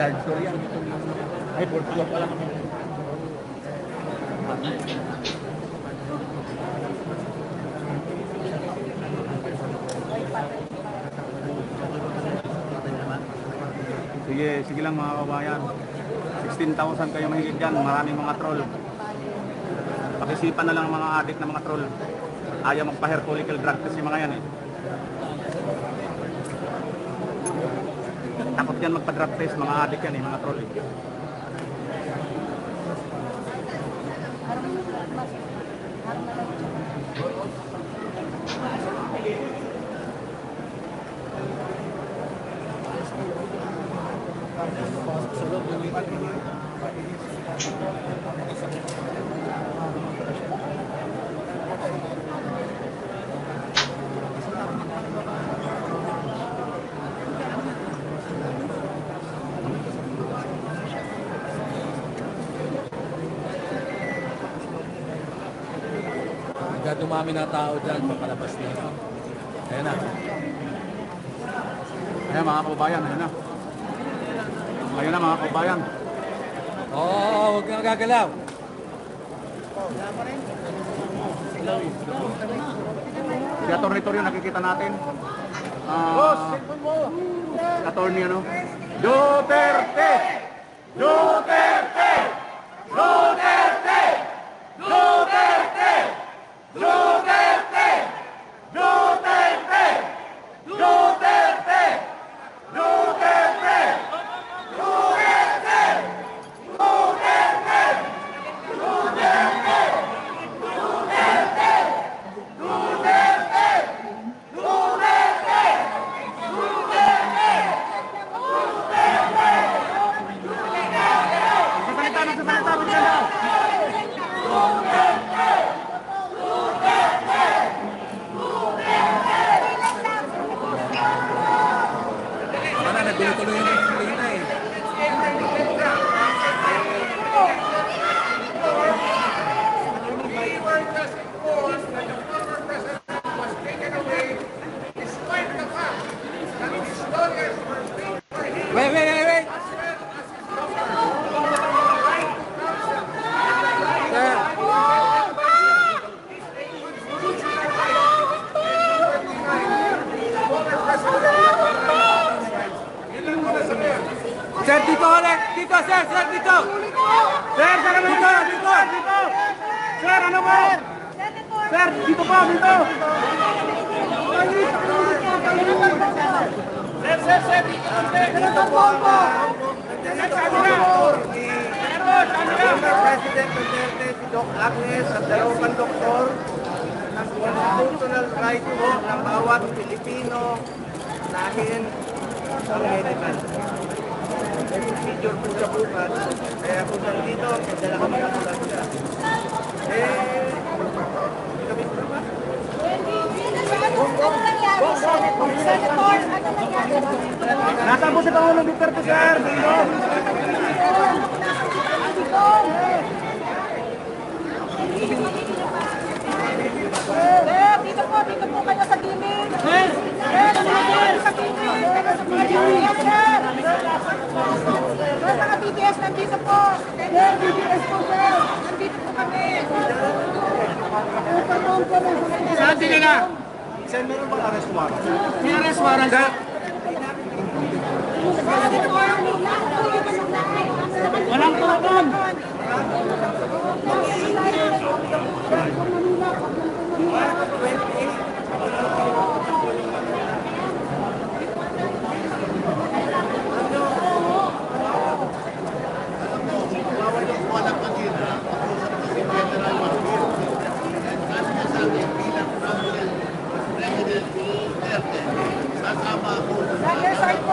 Third story yan. Ay, fourth floor pala. Sige, sige lang mga kabayan. 16,000 kayo mahigit dyan. Maraming mga troll. Pakisipan na lang ang mga adik na mga troll. Ayaw magpa-hair follicle drug kasi mga yan eh. Takot yan magpa-drug test, mga adik yan eh, mga troll eh. Hanggang dumami ng tao dyan, papalabas nila. Ayan na. Ayan mga kabayan, ayan na. Ayan na mga kabayan. Oo, oh, huwag kang gagalaw. Si Atty. Torrio nakikita natin. Ah, Atty. ano? Duterte! Duterte! Duterte! Droga! Dito, dito! Dito! Sir, ano ba? Sir, dito pa, dito! Sir, sir, sir, dito, sir! Dito po! Sir, saan na? Former President Duterte, si Doc Agnes at dalawang doktor ng constitutional right po ng bawat Pilipino nahin ang medical. May procedure po siya bukas, kaya kung nandito, dala kami ng ambulansya. Eh, kami pa ba? Nasaan po si Pangulong Duterte, sir? Dito! Sir, dito po, dito po kayo sa gilid. Sir, dito po kayo sa gilid. Kayo sa gilid, sir. Sir, mga BTS nandito po. Sir, BTS po, sir. Nandito po kami. Saan sila na? Sir, meron bang arrest warrant? May arrest warrant? Walang tuton!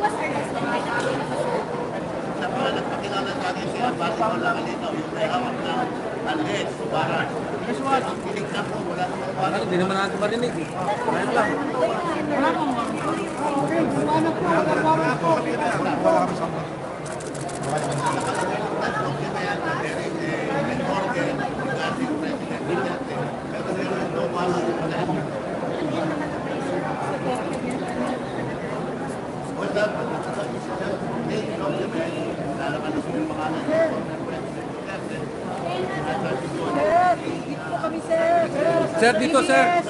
was arrested by the Sa mga nagpakilala sa akin sila, bali ko lang dito, yung may hawak na unless, parang, ang kilig na po, wala naman pa. Hindi naman natin marinig. Eh. Ngayon lang. Wala akong Wala na po, wala po. Wala kami sa mga. Sir, dito, sir.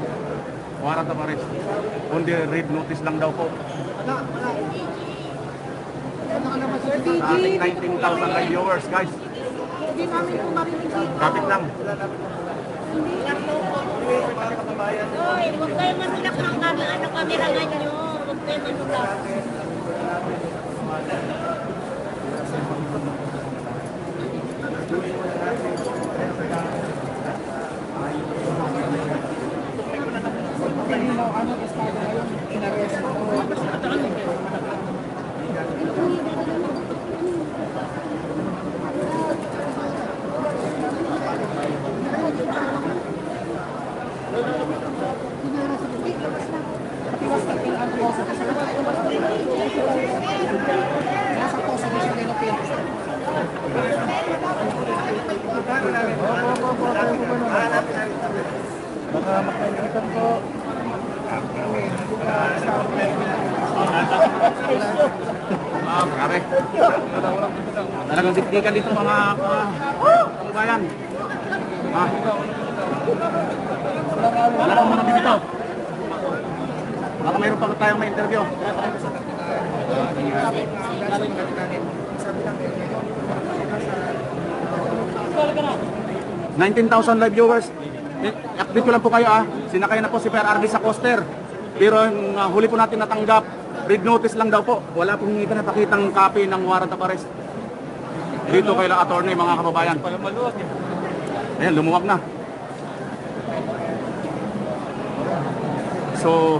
warrant of arrest. Kundi read notice lang daw po. Sa ating 19,000 live viewers, guys. Hindi namin po marinig dito. Kapit lang. Hoy, huwag kayo manulak ng kami, ano kamerangan nyo. Huwag kayo manulak. Ah, Talagang dikdikan dito mga kabayan. Ah. Wala akong mga bibitaw. Baka mayroon pa tayong may interview. $19,000 live viewers. Eh, Update ko lang po kayo ah. Sinakay na po si Per Ardi sa coaster. Pero yung ah, huli po natin natanggap, read notice lang daw po. Wala pong ipinapakitang copy ng warrant of arrest. Dito kay la attorney mga kababayan. Ayan, lumuwag na. So,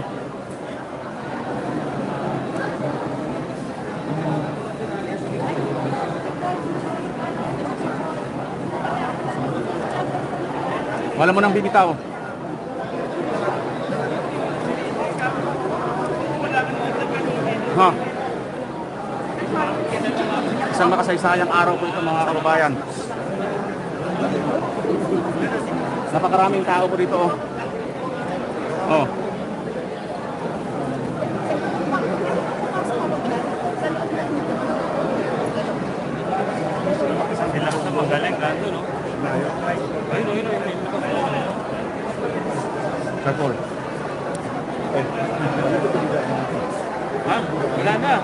wala mo nang bibitaw. Ha? Isang makasaysayang araw po ito mga kababayan. Napakaraming tao po dito. Oh. Oh. Magaling ka, no? Ayun, ayun, ayun. Careful. Ha? Wala na.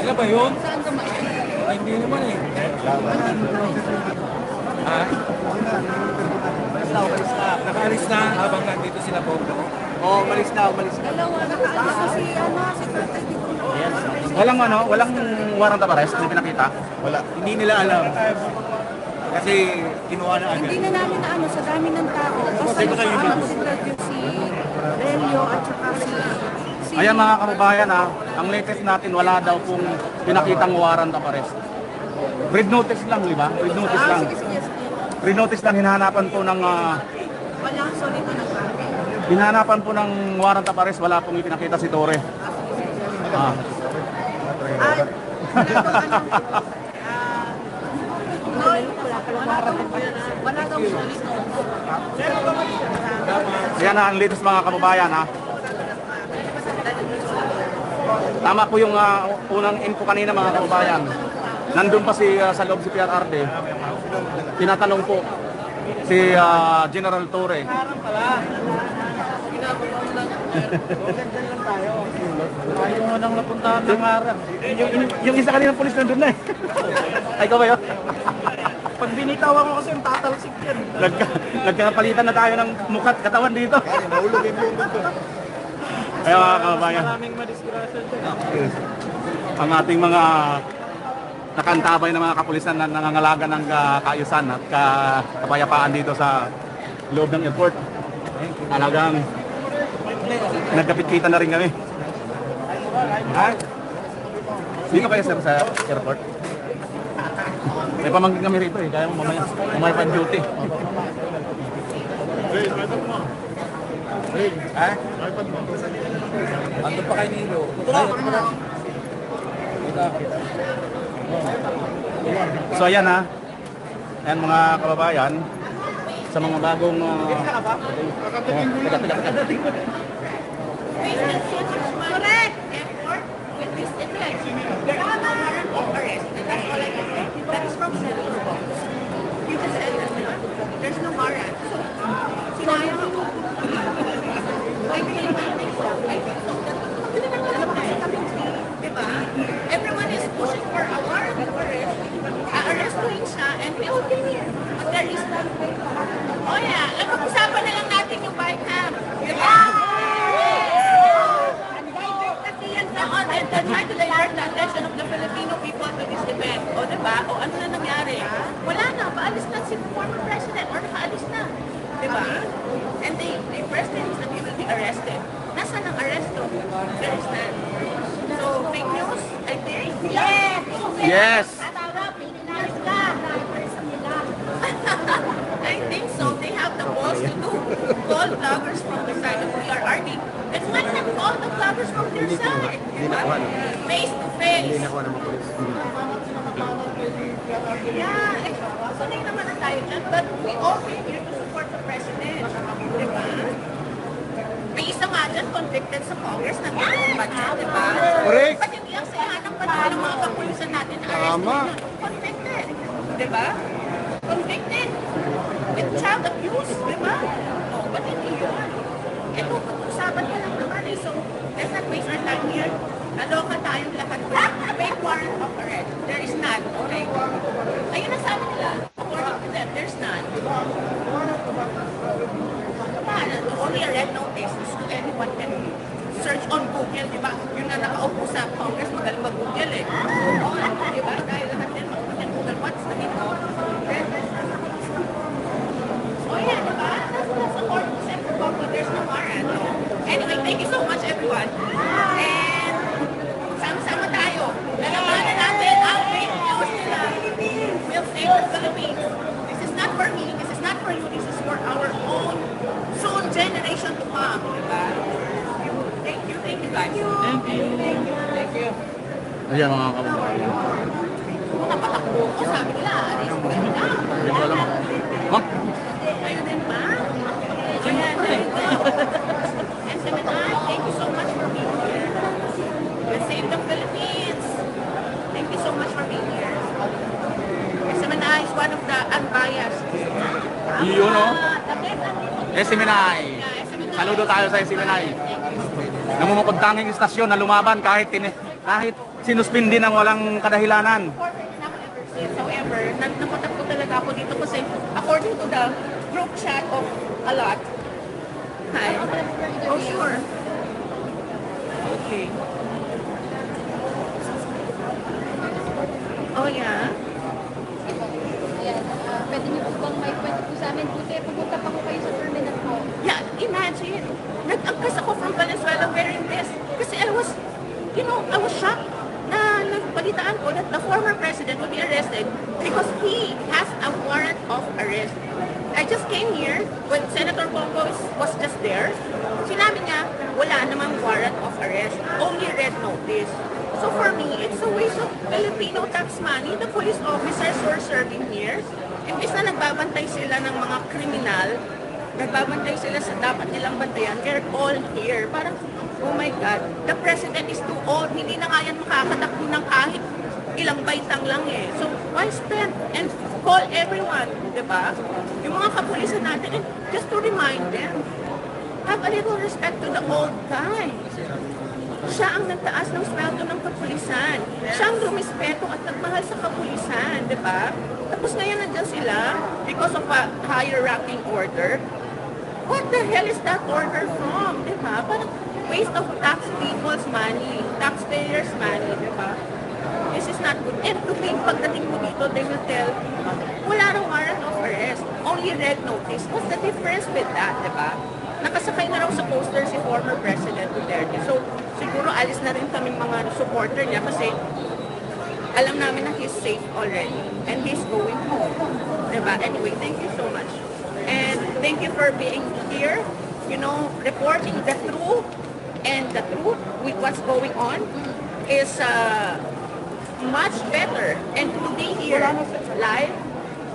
Sila ba yun? Ay, hindi naman eh. Ha? Nakaalis na habang nandito sila po. Oo, umalis na, umalis na. Dalawa, nakaalis na si, ano, si Tatay Dito. Walang ano, walang warrant of arrest na pinakita. Wala. Hindi nila alam. Kasi kinuha na agad. Hindi na namin na ano, sa dami ng tao. Basta nakaano si Tatay si Relio at saka si... si Ayan mga kababayan ha, ang latest natin wala daw pong pinakitang warrant of arrest. Read notice lang, di ba? Read notice Ah, lang. sige, sige, sige. Read notice lang hinahanapan po ng ah, nagsabi. hinahanapan po ng warrant of arrest, wala pong ipinakita si Tore. Ah. Ah, wala daw ah, solid note. Yan na ang latest mga kababayan ha. Tama po yung ah, unang info kanina mga kababayan. Nandun pa si ah, sa loob si PRRD. Tinatanong po si ah, General Torre. Ayaw mo nang napuntahan ng harap. Yung, yung, yung isa kanina pulis nandun na eh. Ay, ikaw ba yun? Pag binitawan ko kasi yung tatalsik yan. Nagka, nagkapalitan na tayo ng mukhat katawan dito. Nahulog yung buong mundo. Kaya mga kababayan, Maraming madisgrasya dyan. ang ating mga nakantabay na mga kapulisan na nangangalaga ng ah, kaayusan at ka- kapayapaan dito sa loob ng airport. Talagang nagkapit-kita na rin kami. Ha? Dito kayo sir sa airport? May pamangkin kami rito eh, kaya mo mamaya, mamaya pa duty. Ha? Ando pa kay Nilo. So ayan ha. Ayan mga kababayan. Sa mga bagong... Uh, teka, teka, teka. Correct. Airport with this effect. There are no warrant of arrest. And that's all I can say. That is from Senator Box. You just said that. There's no warrant. So, sinayang ako. I really don't think so. I think so. Hindi na naman naman kasi kami Diba? Everyone is pushing for a warrant of arrest. A-arrestuin siya and we will be here. But there is none. Oh yeah. Pag-usapan na lang natin yung bike. So, fake news, I think. Yes! Yes! I think so. They have the balls to do. Call vloggers from the side of PRRD. And why not call the vloggers from their side? Face to face. Yeah, sanay naman na tayo dyan. But we all convicted sa Congress na ba dyan, diba? Correct. Ba't hindi ang sayahan ng panahon ng mga kapulisan natin Tama. Convicted. Diba? Convicted. With child abuse, diba? Oh, ba't hindi yun? Eh kung pag-usapan ka lang naman eh. So, let's not waste our time here. Naloka tayong lahat with fake warrant of arrest. There is none, okay? Ayun ang sabi nila. According to them, there's none. Paano? Only a red notice search on Google, di ba? Yun na nakaupo sa Congress, magaling mag-Google eh. Di ba? Dahil lahat din mag Google what's the dito. Oh yeah, di ba? That's, that's according to Senator Bobo, there's no warrant. Anyway, thank you so much everyone. And sama-sama tayo. Nalamanan natin ang fake news nila. We'll save the Philippines. This is not for me, this is not for you, this is for our own soon generation to come. Ayan mga kababayan. Hindi ko alam. Seminay, thank you so much for being here. And save the. Thank you so much for being here. And Seminay is one of the unbiased. Yun o. Seminay. Saludo tayo sa SMNI. Namumukod tanging istasyon na lumaban kahit kahit sinuspindi ng walang kadahilanan. However, nag napatak ko talaga ako dito kasi according to the group chat of a lot. Hi. Oh, sure. Okay. Oh, yeah. Ayan, ah, pwede niyo po bang may kwento po sa amin? Buti, pumunta pa po kayo sa terminal po. Yeah, imagine. Nag-angkas ako from Valenzuela wearing this. Kasi I was, you know, I was shocked ko that the former president would be arrested because he has a warrant of arrest. I just came here when Senator Bongo was just there. Sinabi niya, wala namang warrant of arrest, only red notice. So for me, it's a waste of Filipino tax money. The police officers who serving here, imbis na nagbabantay sila ng mga kriminal, nagbabantay sila sa dapat nilang bantayan, they're all here. Parang, oh my God, the president is too old. Hindi na nga yan makakatakbo ilang baitang lang eh. So, why spend and call everyone, di ba? Yung mga kapulisan natin, and just to remind them, have a little respect to the old guy. Siya ang nagtaas ng sweldo ng kapulisan. Siya ang rumispeto at nagmahal sa kapulisan, di ba? Tapos ngayon nandyan sila because of a higher ranking order. What the hell is that order from? Di ba? Parang waste of tax people's money, taxpayers' money, di ba? This is not good. And to me, pagdating mo dito, they will tell, wala raw warrant of arrest, only red notice. What's the difference with that, di ba? Nakasakay na raw sa poster si former President Duterte. So, siguro alis na rin kaming mga supporter niya kasi alam namin na he's safe already and he's going home. Diba? Anyway, thank you so much. And thank you for being here, you know, reporting the truth and the truth with what's going on is uh, much better. And to be here live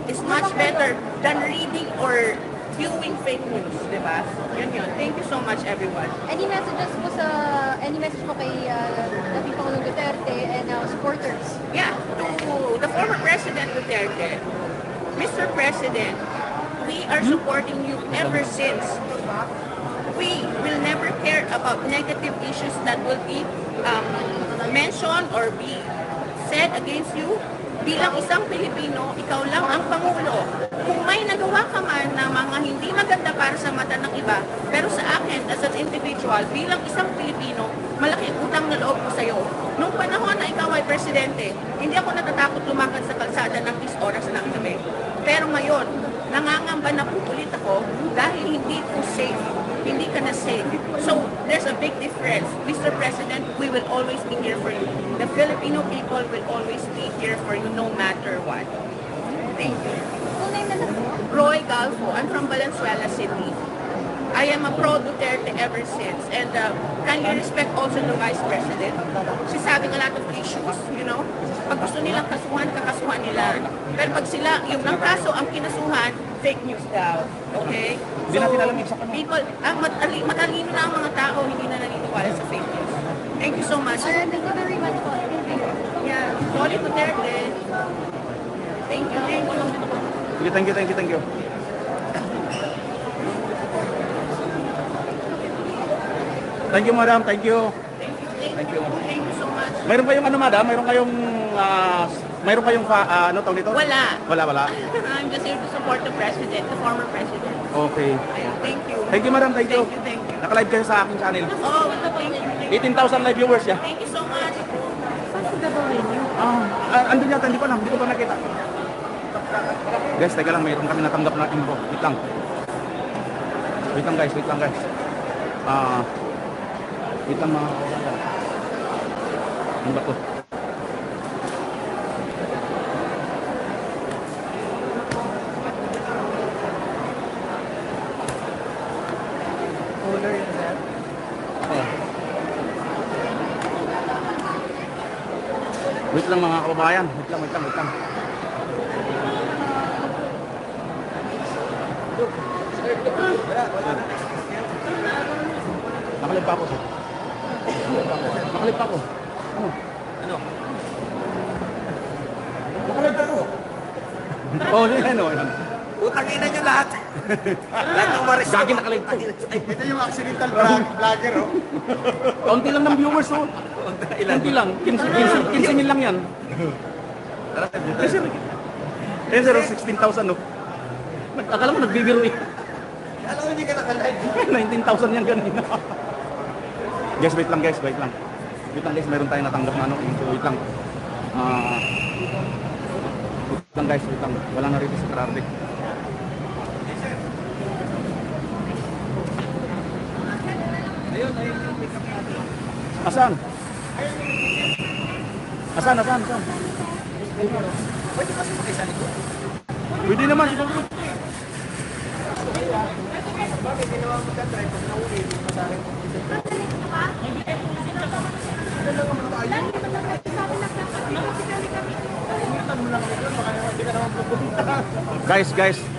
is much better than reading or viewing fake news, di ba? Yun yun. Thank you so much, everyone. Any messages po sa, any message po kay uh, dating Pangulong Duterte and uh, supporters? Yeah, to the former President Duterte, Mr. President, we are supporting you ever since. We will never care about negative issues that will be um, mentioned or be said against you. Bilang isang Pilipino, ikaw lang ang Pangulo. Kung may nagawa ka man na mga hindi maganda para sa mata ng iba, pero sa akin, as an individual, bilang isang Pilipino, malaki utang na loob ko sa'yo. Nung panahon na ikaw ay presidente, hindi ako natatakot lumakad sa kalsada ng 10 oras ng gabi. Pero ngayon, nangangamba na po ulit ako dahil hindi po safe. Hindi ka na safe. So, there's a big difference. Mr. President, we will always be here for you. The Filipino people will always be here for you no matter what. Thank you. Roy Galfo. I'm from Valenzuela City. I am a pro Duterte ever since. And uh, kindly respect also the Vice President. She's having a lot of issues, you know. Pag gusto nilang kasuhan, kakasuhan nila. Pero pag sila, yung ng kaso ang kinasuhan, fake news daw. Okay? Hindi natin alam yung sakit. people, ah, matali, matalino na ang mga tao, hindi na naniniwala sa fake news. Thank you so much. Uh, thank you very much po. Thank you. Yeah, Rolly Duterte. Thank you, thank you. Thank you, thank you, thank you. Thank you, madam. Thank you. Thank you, thank you. Thank you so much. Mayroon kayong ano, madam? Mayroon kayong, ah, mayroon kayong, fa- ah, ano tawag dito? Wala. Wala, wala. I'm just here to support the president, the former president. Okay. Ayun, thank you. Thank you, madam. Thank you. Thank you, thank you. Naka-live kayo sa aking channel. Oh, thank you. Thank you. 18,000 live viewers, yeah. Thank you so much. Ah, ah, andun yata, hindi ko lang, hindi ko pa nakita. Guys, teka lang, mayroon kami natanggap na info. Wait lang. Wait lang guys, wait lang guys. Ah, wait lang mga kawalan. Ano ba to? Wait lang mga kababayan. Wait lang, wait lang, wait lang. Nakalib pa ako, sir. Nakalib pa ako. Ano? Ano? Nakalib pa ako. Oh, yun, ano, ano. Utang ina nyo lahat. Lahat ng maris. Gagi nakalive to. Ito yung accidental vlog, vlogger, oh. Kaunti lang ng viewers, oh. Kaunti lang. 15, 15, 15 mil lang yan. Eh, sir. Eh, sir, 16,000, no? Nag- Akala mo nagbibiro eh. Alam mo, hindi ka nakalive. 19,000 yan kanina. guys, wait lang guys, wait lang. Wait lang guys, meron tayong natanggap na ano. So, wait lang. Ah... wait lang guys, wait lang. Wala na rito sa Kararte. Asan? Asan, asan, asan? Pwede naman. Guys, guys. Guys,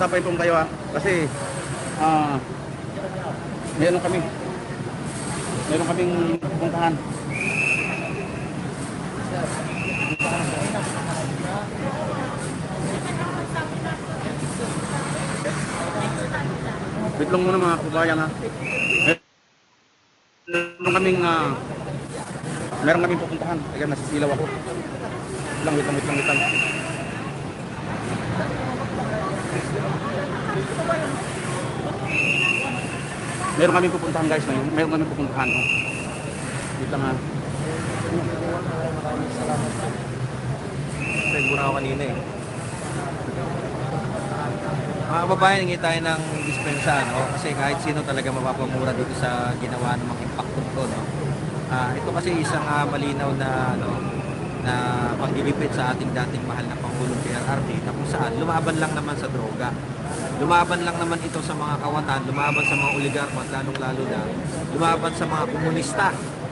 magtapain po tayo ha. Kasi, ah, meron kami. Meron kaming pupuntahan. Wait lang muna mga kababayan ha. Meron kaming ah, meron kaming pupuntahan. Kaya nasisilaw ako. Lang, wait lang, wait lang, wait lang. Meron kaming pupuntahan guys ngayon. Meron kaming pupuntahan. Oh. Lang ha. Nagmura ako kanina eh. Mga kababayan, hingi tayo ng dispensa, no? Kasi kahit sino talaga mapapamura dito sa ginawa ng mga impacto to, no? Ah, ito kasi isang ah, malinaw na, ano, na pagdilipid sa ating dating mahal na Pangulong PRRT na kung saan lumaban lang naman sa droga. Lumaban lang naman ito sa mga kawatan, lumaban sa mga oligarko at lalong-lalo na lumaban sa mga komunista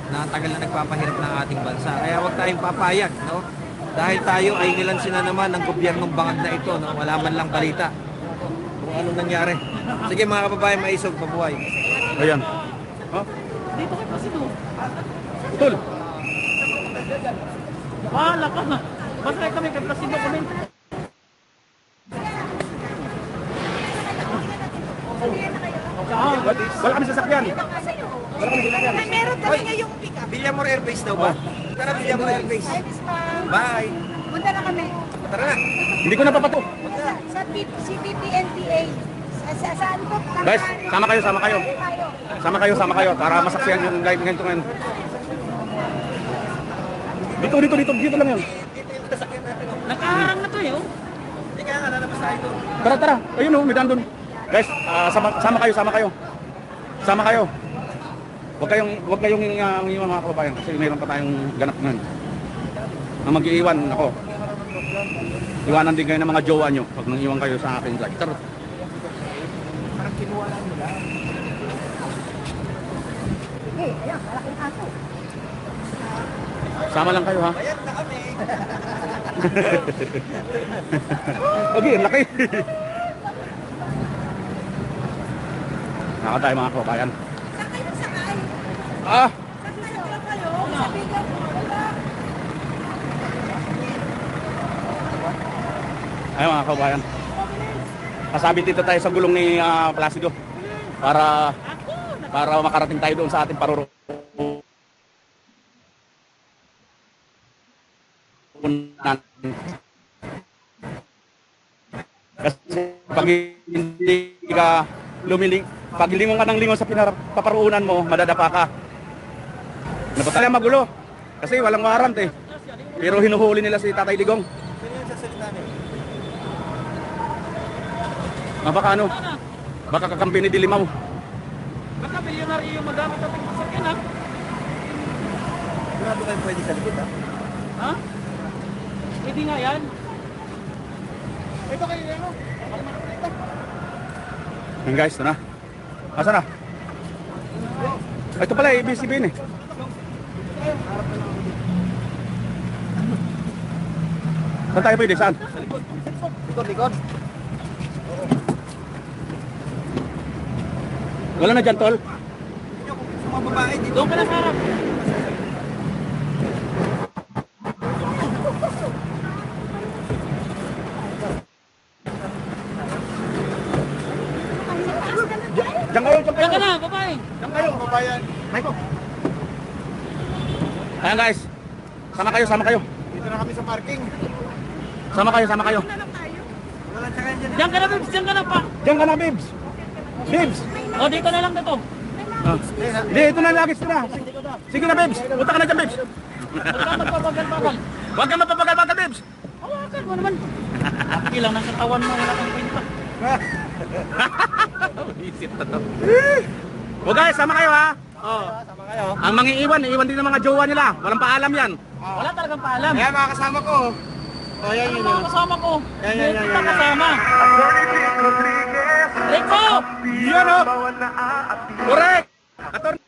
na tagal na nagpapahirap ng ating bansa. Kaya huwag tayong papayag, no? Dahil tayo ay nilansin na naman ng gobyernong bangag na ito, no? Wala man lang balita kung anong nangyari. Sige mga kababayan, maisog, mabuhay. Ayan. Oh, Dito kayo kasi to. tol. Bahala ka na. Basta kami kay Placido kami. Wala kami sasakyan. Wala kami sasakyan. Ay, meron kami ngayong pick-up. Villamor Airbase daw ba? Tara, Villamor Airbase. Bye! Punta na kami. Tara na! Hindi ko napapato. Sa, CPPNPA. Sa, sa, saan po? Guys, sama kayo, sama kayo. Sama kayo, sama kayo para masaksihan yung ganito ngayon. Dito, dito, dito, dito lang yun. Nakaharang na to eh, oh. Hindi kaya nga, lalabas tayo ito. Tara, tara. Ayun oh, may daan doon. Guys, ah, sama, sama kayo, sama kayo. Sama kayo. Huwag kayong, huwag kayong uh, iwan mga kababayan kasi mayroon pa tayong ganap ngayon. Na mag-iiwan ako. Iwanan din kayo ng mga jowa nyo pag nang iwan kayo sa aking vlog. Tara. Eh, ayan, malaking aso. Sama lang kayo ha. Bayad na kami! Okay, ang laki. Nakaka tayo mga kababayan. Saan kayo sakay? Ah! Saan kayo? kayo? Sa bigang wala. Ayun mga kababayan. Kasabit dito tayo sa gulong ni ah, Placido para para makarating tayo doon sa ating paruro. Kasi pag hindi ka lumiling, pag lingon ka ng lingon sa pinapaparuunan mo, madadapa ka. Napatala magulo. Kasi walang warrant eh. Pero hinuhuli nila si Tatay Digong. Ah, baka ano? Baka kakampi ni Dilimaw. Baka milyonaryo yung magamit natin sasakyan, ha? Sigurado kayo pwede sa likod, ha? Ha? Pwede nga yan. Ito kayo, ano? Yan guys, ito na. Asa na? Ito pala, ABCBN eh. Saan tayo pwede? Saan? Likod, likod! Wala na dyan, tol. Sa mga babae dito. Doon ka na sa harap. Diyan ka na, babae. Diyan kayo, kababayan. Michael. Ayan guys. Sama kayo, sama kayo. Dito na kami sa parking. Sama kayo, sama kayo. Walang sakay dyan. Diyan ka na, Bibs. Diyan ka na pa. Diyan ka na, Bibs. Bibs. O, dito na lang dito. Ah. Di, ito na lagis na. Sige na, Bibs. Punta ka na dyan, Bibs. Huwag ka magpapagal-pagal. Huwag kang mapapagal-bagal, Bibs. Hawakan mo naman. Aki lang ng katawan mo, wala kang pinta. Isip na to. O guys, sama kayo ha. Oh, sama kayo. Ang mga iwan, iwan din ng mga jowa nila. Walang paalam yan. Wala talagang paalam. Ayan mga kasama ko. Oh, yan Ano yun. mga kasama ko? Yan, yan, yan, kita yan. kasama. Rico! Yan o. Correct. Attorney.